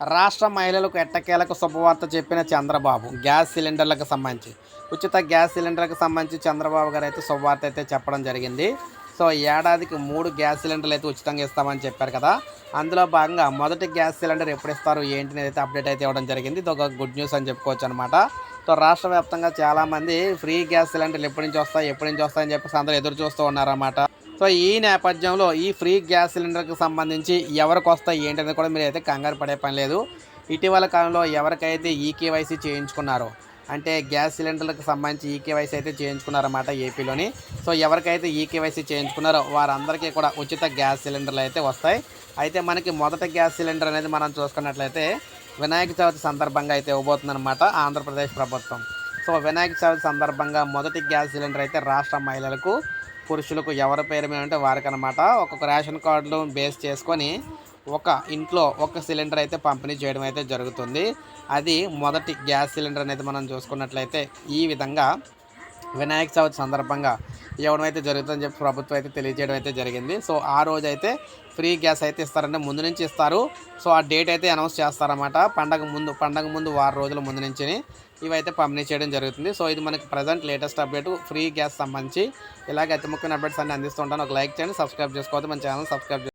రాష్ట్ర మహిళలకు ఎట్టకేలకు శుభవార్త చెప్పిన చంద్రబాబు గ్యాస్ సిలిండర్లకు సంబంధించి. ఉచిత గ్యాస్ సిలిండర్లకు సంబంధించి చంద్రబాబు గారు అయితే శుభవార్త అయితే చెప్పడం జరిగింది. సో ఏడాదికి మూడు గ్యాస్ సిలిండర్లు అయితే ఉచితంగా ఇస్తామని చెప్పారు కదా. అందులో భాగంగా మొదటి గ్యాస్ సిలిండర్ ఎప్పుడు ఇస్తారు ఏంటి అయితే అప్డేట్ అయితే ఇవ్వడం జరిగింది. ఇది ఒక గుడ్ న్యూస్ అని చెప్పుకోవచ్చు అనమాట సో రాష్ట్ర వ్యాప్తంగా చాలామంది ఫ్రీ గ్యాస్ సిలిండర్లు ఎప్పటి నుంచి వస్తాయి ఎప్పటి నుంచి వస్తాయని చెప్పేసి అందరూ ఎదురు చూస్తూ ఉన్నారన్నమాట. సో ఈ నేపథ్యంలో ఈ ఫ్రీ గ్యాస్ సిలిండర్కి సంబంధించి ఎవరికి వస్తాయి ఏంటనేది కూడా మీరు అయితే కంగారు పడే పని లేదు. ఇటీవల కాలంలో ఎవరికైతే ఈ కేవైసీ చేయించుకున్నారో అంటే గ్యాస్ సిలిండర్లకు సంబంధించి ఈ కేవైసీ అయితే చేయించుకున్నారన్నమాట ఏపీలోని. సో ఎవరికైతే ఈ కేవైసీ చేయించుకున్నారో వారందరికీ కూడా ఉచిత గ్యాస్ సిలిండర్లు అయితే వస్తాయి. అయితే మనకి మొదట గ్యాస్ సిలిండర్ అనేది మనం చూసుకున్నట్లయితే వినాయక చవితి సందర్భంగా అయితే ఇవ్వబోతుందన్నమాట ఆంధ్రప్రదేశ్ ప్రభుత్వం. సో వినాయక చవితి సందర్భంగా మొదటి గ్యాస్ సిలిండర్ అయితే రాష్ట్ర మహిళలకు పురుషులకు ఎవరి పేరు మీద ఉంటే వారికి అనమాట ఒక్కొక్క రేషన్ కార్డులు బేస్ చేసుకొని ఒక ఇంట్లో ఒక సిలిండర్ అయితే పంపిణీ చేయడం అయితే జరుగుతుంది. అది మొదటి గ్యాస్ సిలిండర్ అనేది మనం చూసుకున్నట్లయితే ఈ విధంగా వినాయక చవితి సందర్భంగా ఇవ్వడం అయితే జరుగుతుందని చెప్పి ప్రభుత్వం అయితే తెలియజేయడం అయితే జరిగింది. సో ఆ రోజు అయితే ఫ్రీ గ్యాస్ అయితే ఇస్తారంటే ముందు నుంచి ఇస్తారు. సో ఆ డేట్ అయితే అనౌన్స్ చేస్తారన్నమాట. పండగ ముందు పండగ ముందు వారం రోజుల ముందు నుంచి ఇవైతే పంపిణీ చేయడం జరుగుతుంది. సో ఇది మనకి present latest update. Free gas సంబంధించి ఇలాగే అతి ముఖ్యమైన అప్డేట్స్ అన్ని అందిస్తుంటాను ఒక లైక్ చేయండి సబ్స్క్రైబ్ చేసుకోవద్దు. మన ఛానల్ సబ్స్క్రైబ్